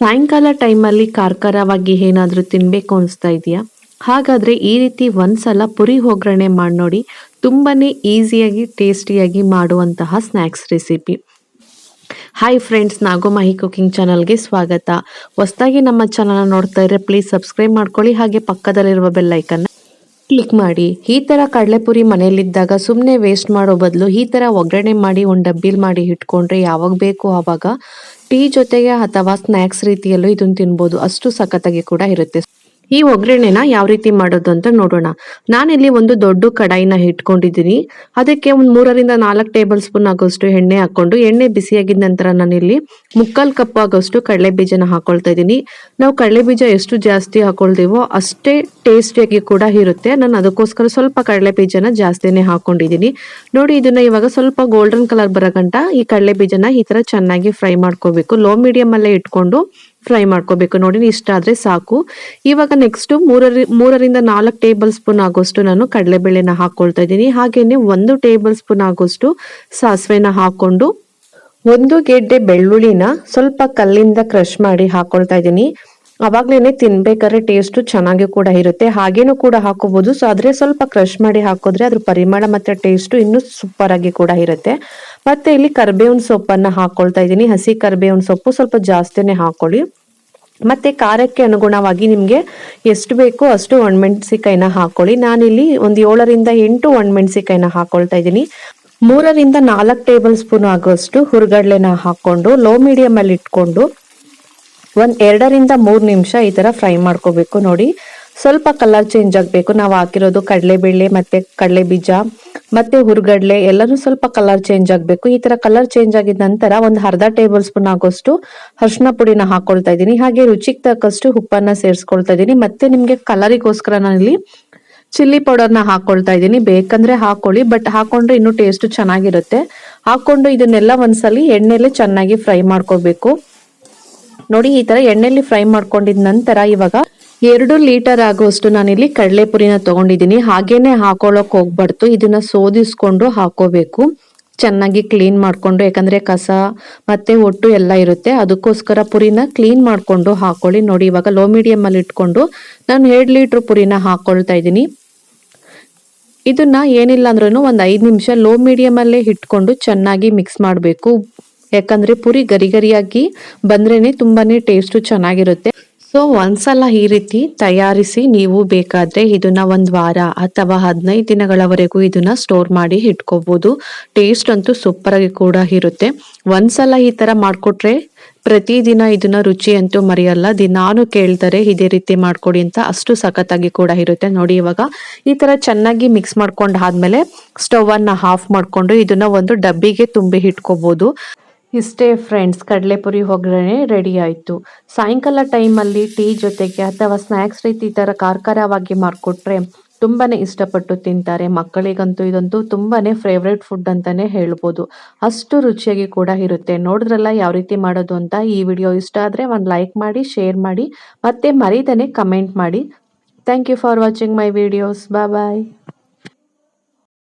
ಸಾಯಂಕಾಲ ಟೈಮಲ್ಲಿ ಕಾರ್ಕರವಾಗಿ ಏನಾದರೂ ತಿನ್ನಬೇಕು ಅನಿಸ್ತಾ ಇದೆಯಾ? ಹಾಗಾದರೆ ಈ ರೀತಿ ಒಂದ್ಸಲ ಪುರಿ ಒಗ್ಗರಣೆ ಮಾಡಿ ನೋಡಿ ತುಂಬಾ ಈಸಿಯಾಗಿ, ಟೇಸ್ಟಿಯಾಗಿ ಮಾಡುವಂತಹ ಸ್ನ್ಯಾಕ್ಸ್ ರೆಸಿಪಿ. ಹಾಯ್ ಫ್ರೆಂಡ್ಸ್ ನಾಗೋಮಾಹಿ ಕುಕಿಂಗ್ ಚಾನಲ್ಗೆ ಸ್ವಾಗತ. ಹೊಸದಾಗಿ ನಮ್ಮ ಚಾನಲ್ ನೋಡ್ತಾ ಇದ್ರೆ ಪ್ಲೀಸ್ ಸಬ್ಸ್ಕ್ರೈಬ್ ಮಾಡ್ಕೊಳ್ಳಿ, ಹಾಗೆ ಪಕ್ಕದಲ್ಲಿರುವ ಬೆಲ್ಲೈಕನ್ನ ಕ್ಲಿಕ್ ಮಾಡಿ. ಈ ಥರ ಕಡಲೆಪುರಿ ಮನೆಯಲ್ಲಿದ್ದಾಗ ಸುಮ್ಮನೆ ವೇಸ್ಟ್ ಮಾಡೋ ಬದಲು ಈ ಥರ ಒಗ್ಗರಣೆ ಮಾಡಿ ಒಂದು ಡಬ್ಬಿಲ್ ಮಾಡಿ ಇಟ್ಕೊಂಡ್ರೆ ಯಾವಾಗ ಬೇಕು ಆವಾಗ ಟೀ ಜೊತೆಗೆ ಅಥವಾ ಸ್ನ್ಯಾಕ್ಸ್ ರೀತಿಯಲ್ಲೂ ಇದನ್ನು ತಿನ್ಬೋದು. ಅಷ್ಟು ಸಖತ್ತಾಗಿ ಕೂಡ ಇರುತ್ತೆ. ಈ ಒಗ್ಗರಣೆನ ಯಾವ ರೀತಿ ಮಾಡೋದು ಅಂತ ನೋಡೋಣ. ನಾನಿಲ್ಲಿ ಒಂದು ದೊಡ್ಡ ಕಡಾಯಿನ ಇಟ್ಕೊಂಡಿದ್ದೀನಿ. ಅದಕ್ಕೆ ಒಂದು ಮೂರರಿಂದ ನಾಲ್ಕು ಟೇಬಲ್ ಸ್ಪೂನ್ ಆಗೋಷ್ಟು ಎಣ್ಣೆ ಹಾಕೊಂಡು ಎಣ್ಣೆ ಬಿಸಿಯಾಗಿದ ನಂತರ ನಾನಿಲ್ಲಿ ಮುಕ್ಕಾಲು ಕಪ್ ಆಗೋಷ್ಟು ಕಡಲೆ ಬೀಜನ ಹಾಕೊಳ್ತಾ ಇದ್ದೀನಿ. ನಾವು ಕಡಲೆ ಬೀಜ ಎಷ್ಟು ಜಾಸ್ತಿ ಹಾಕೊಳ್ತೀವೋ ಅಷ್ಟೇ ಟೇಸ್ಟಿಯಾಗಿ ಕೂಡ ಇರುತ್ತೆ. ನಾನು ಅದಕ್ಕೋಸ್ಕರ ಸ್ವಲ್ಪ ಕಡಲೆ ಬೀಜನ ಜಾಸ್ತಿನೇ ಹಾಕೊಂಡಿದ್ದೀನಿ. ನೋಡಿ, ಇದನ್ನ ಇವಾಗ ಸ್ವಲ್ಪ ಗೋಲ್ಡನ್ ಕಲರ್ ಬರೋ ಗಂಟ ಈ ಕಡಲೆ ಬೀಜನ ಈ ತರ ಚೆನ್ನಾಗಿ ಫ್ರೈ ಮಾಡ್ಕೋಬೇಕು. ಲೋ ಮೀಡಿಯಂ ಅಲ್ಲೇ ಇಟ್ಕೊಂಡು ಫ್ರೈ ಮಾಡ್ಕೋಬೇಕು. ನೋಡಿ ಇಷ್ಟ ಆದ್ರೆ ಸಾಕು. ಇವಾಗ ನೆಕ್ಸ್ಟ್ ಮೂರರಿ ಮೂರರಿಂದ ನಾಲ್ಕು ಟೇಬಲ್ ಸ್ಪೂನ್ ಆಗೋಷ್ಟು ನಾನು ಕಡಲೆಬೇಳೆನ ಹಾಕೊಳ್ತಾ ಇದ್ದೀನಿ. ಹಾಗೇನೆ ಒಂದು ಟೇಬಲ್ ಸ್ಪೂನ್ ಆಗೋಷ್ಟು ಸಾಸಿವೆನ ಹಾಕೊಂಡು ಒಂದು ಗೆಡ್ಡೆ ಬೆಳ್ಳುಳ್ಳಿನ ಸ್ವಲ್ಪ ಕಲ್ಲಿಂದ ಕ್ರಷ್ ಮಾಡಿ ಹಾಕೊಳ್ತಾ ಇದ್ದೀನಿ. ಅವಾಗ್ಲೇನೆ ತಿನ್ಬೇಕಾದ್ರೆ ಟೇಸ್ಟ್ ಚೆನ್ನಾಗಿ ಕೂಡ ಇರುತ್ತೆ. ಹಾಗೇನು ಕೂಡ ಹಾಕೋಬಹುದು ಸೊ ಆದ್ರೆ ಸ್ವಲ್ಪ ಕ್ರಶ್ ಮಾಡಿ ಹಾಕೋದ್ರೆ ಅದ್ರ ಪರಿಮಳ ಮತ್ತೆ ಟೇಸ್ಟ್ ಇನ್ನೂ ಸೂಪರ್ ಆಗಿ ಕೂಡ ಇರುತ್ತೆ. ಮತ್ತೆ ಇಲ್ಲಿ ಕರ್ಬೇವಿನ ಸೊಪ್ಪನ್ನ ಹಾಕೊಳ್ತಾ ಇದ್ದೀನಿ. ಹಸಿ ಕರ್ಬೇವಿನ ಸೊಪ್ಪು ಸ್ವಲ್ಪ ಜಾಸ್ತಿನೇ ಹಾಕೊಳ್ಳಿ. ಮತ್ತೆ ಖಾರಕ್ಕೆ ಅನುಗುಣವಾಗಿ ನಿಮಗೆ ಎಷ್ಟು ಬೇಕೋ ಅಷ್ಟು ಒಣಮೆಣಸಿಕಾಯಿನ ಹಾಕೊಳ್ಳಿ. ನಾನಿಲ್ಲಿ ಒಂದು ಏಳರಿಂದ ಎಂಟು ಒಣಮೆಣಸಿಕಾಯಿನ ಹಾಕೊಳ್ತಾ ಇದ್ದೀನಿ. ಮೂರರಿಂದ ನಾಲ್ಕು ಟೇಬಲ್ ಸ್ಪೂನ್ ಆಗೋಷ್ಟು ಹುರ್ಗಡ್ಲೆನ ಹಾಕೊಂಡು ಲೋ ಮೀಡಿಯಂ ಅಲ್ಲಿ ಇಟ್ಕೊಂಡು ಒಂದು ಎರಡರಿಂದ ಮೂರು ನಿಮಿಷ ಈ ತರ ಫ್ರೈ ಮಾಡ್ಕೋಬೇಕು ನೋಡಿ. ಸ್ವಲ್ಪ ಕಲರ್ ಚೇಂಜ್ ಆಗಬೇಕು. ನಾವು ಹಾಕಿರೋದು ಕಡಲೆಬೇಳೆ ಮತ್ತೆ ಕಡಲೆ ಬೀಜ ಮತ್ತೆ ಹುರ್ಗಡ್ಲೆ ಎಲ್ಲಾನು ಸ್ವಲ್ಪ ಕಲರ್ ಚೇಂಜ್ ಆಗಬೇಕು. ಈ ತರ ಕಲರ್ ಚೇಂಜ್ ಆಗಿದ ನಂತರ ಒಂದು ಅರ್ಧ ಟೇಬಲ್ ಸ್ಪೂನ್ ಆಗೋಷ್ಟು ಅರ್ಶಿನ ಪುಡಿನ ಹಾಕೊಳ್ತಾ ಇದ್ದೀನಿ. ಹಾಗೆ ರುಚಿಗೆ ತಕ್ಕಷ್ಟು ಉಪ್ಪನ್ನ ಸೇರಿಸ್ಕೊಳ್ತಾ ಇದ್ದೀನಿ. ಮತ್ತೆ ನಿಮ್ಗೆ ಕಲರಿಗೋಸ್ಕರ ಇಲ್ಲಿ ಚಿಲ್ಲಿ ಪೌಡರ್ನ ಹಾಕೊಳ್ತಾ ಇದ್ದೀನಿ. ಬೇಕಂದ್ರೆ ಹಾಕೊಳ್ಳಿ ಬಟ್ ಹಾಕೊಂಡ್ರೆ ಇನ್ನೂ ಟೇಸ್ಟ್ ಚೆನ್ನಾಗಿರುತ್ತೆ. ಹಾಕೊಂಡು ಇದನ್ನೆಲ್ಲ ಒಂದ್ಸಲಿ ಎಣ್ಣೆಲೆ ಚೆನ್ನಾಗಿ ಫ್ರೈ ಮಾಡ್ಕೋಬೇಕು ನೋಡಿ, ಈ ತರ ಎಣ್ಣೆಲಿ ಫ್ರೈ ಮಾಡ್ಕೊಂಡಿದ ನಂತರ ಇವಾಗ ಎರಡು ಲೀಟರ್ ಆಗುವಷ್ಟು ನಾನಿಲ್ಲಿ ಕಡಲೆ ಪುರಿನ ತಗೊಂಡಿದ್ದೀನಿ. ಹಾಗೇನೆ ಹಾಕೊಳ್ಳೋಕೆ ಹೋಗ್ಬಾರ್ದು. ಇದನ್ನ ಸೋದಿಸ್ಕೊಂಡು ಹಾಕೋಬೇಕು. ಚೆನ್ನಾಗಿ ಕ್ಲೀನ್ ಮಾಡಿಕೊಂಡು, ಯಾಕಂದ್ರೆ ಕಸ ಮತ್ತೆ ಒಟ್ಟು ಎಲ್ಲ ಇರುತ್ತೆ. ಅದಕ್ಕೋಸ್ಕರ ಪುರಿನ ಕ್ಲೀನ್ ಮಾಡಿಕೊಂಡು ಹಾಕೊಳ್ಳಿ. ನೋಡಿ, ಇವಾಗ ಲೋ ಮೀಡಿಯಂ ಅಲ್ಲಿ ಇಟ್ಕೊಂಡು ನಾನು ಎರಡು ಲೀಟರ್ ಪುರಿನ ಹಾಕ್ಕೊಳ್ತಾ ಇದ್ದೀನಿ. ಇದನ್ನ ಏನಿಲ್ಲ ಅಂದ್ರೂ ಒಂದು ಐದು ನಿಮಿಷ ಲೋ ಮೀಡಿಯಂ ಅಲ್ಲೇ ಇಟ್ಕೊಂಡು ಚೆನ್ನಾಗಿ ಮಿಕ್ಸ್ ಮಾಡಬೇಕು. ಯಾಕಂದ್ರೆ ಪುರಿ ಗರಿ ಗರಿಯಾಗಿ ಬಂದ್ರೇನೆ ತುಂಬಾನೇ ಟೇಸ್ಟ್ ಚೆನ್ನಾಗಿರುತ್ತೆ. ಸೊ ಒಂದ್ಸಲ ಈ ರೀತಿ ತಯಾರಿಸಿ ನೀವು ಬೇಕಾದ್ರೆ ಇದನ್ನ ಒಂದ್ ವಾರ ಅಥವಾ ಹದಿನೈದು ದಿನಗಳವರೆಗೂ ಇದನ್ನ ಸ್ಟೋರ್ ಮಾಡಿ ಇಟ್ಕೋಬಹುದು ಟೇಸ್ಟ್ ಅಂತೂ ಸೂಪರ್ ಆಗಿ ಕೂಡ ಇರುತ್ತೆ. ಒಂದ್ಸಲ ಈ ತರ ಮಾಡ್ಕೊಟ್ರೆ ಪ್ರತಿದಿನ ಇದನ್ನ ರುಚಿ ಅಂತೂ ಮರೆಯಲ್ಲ. ದಿನಾನು ಕೇಳ್ತಾರೆ ಇದೇ ರೀತಿ ಮಾಡ್ಕೊಡಿ ಅಂತ ಅಷ್ಟು ಸಖತ್ತಾಗಿ ಕೂಡ ಇರುತ್ತೆ. ನೋಡಿ ಇವಾಗ ಈ ತರ ಚೆನ್ನಾಗಿ ಮಿಕ್ಸ್ ಮಾಡ್ಕೊಂಡು ಆದ್ಮೇಲೆ ಸ್ಟವ್ ಅನ್ನ ಆಫ್ ಮಾಡ್ಕೊಂಡು ಇದನ್ನ ಒಂದು ಡಬ್ಬಿಗೆ ತುಂಬಿ ಇಟ್ಕೋಬಹುದು ಇಷ್ಟೇ ಫ್ರೆಂಡ್ಸ್ ಕಡಲೆಪುರಿ ಒಗ್ಗರಣೆ ರೆಡಿ ಆಯಿತು. ಸಾಯಂಕಾಲ ಟೈಮಲ್ಲಿ ಟೀ ಜೊತೆಗೆ ಅಥವಾ ಸ್ನ್ಯಾಕ್ಸ್ ರೀತಿ ಈ ಥರ ಕಾರ್ಕಾರವಾಗಿ ಮಾಡಿಕೊಟ್ರೆ ತುಂಬಾ ಇಷ್ಟಪಟ್ಟು ತಿಂತಾರೆ. ಮಕ್ಕಳಿಗಂತೂ ಇದಂತೂ ತುಂಬಾ ಫೇವ್ರೇಟ್ ಫುಡ್ ಅಂತಾನೆ ಹೇಳ್ಬೋದು. ಅಷ್ಟು ರುಚಿಯಾಗಿ ಕೂಡ ಇರುತ್ತೆ. ನೋಡಿದ್ರಲ್ಲ ಯಾವ ರೀತಿ ಮಾಡೋದು ಅಂತ? ಈ ವಿಡಿಯೋ ಇಷ್ಟ ಆದರೆ ಒಂದು ಲೈಕ್ ಮಾಡಿ ಶೇರ್ ಮಾಡಿ, ಮತ್ತೆ ಮರೀದನೆ ಕಮೆಂಟ್ ಮಾಡಿ. Thank you for watching my videos bye bye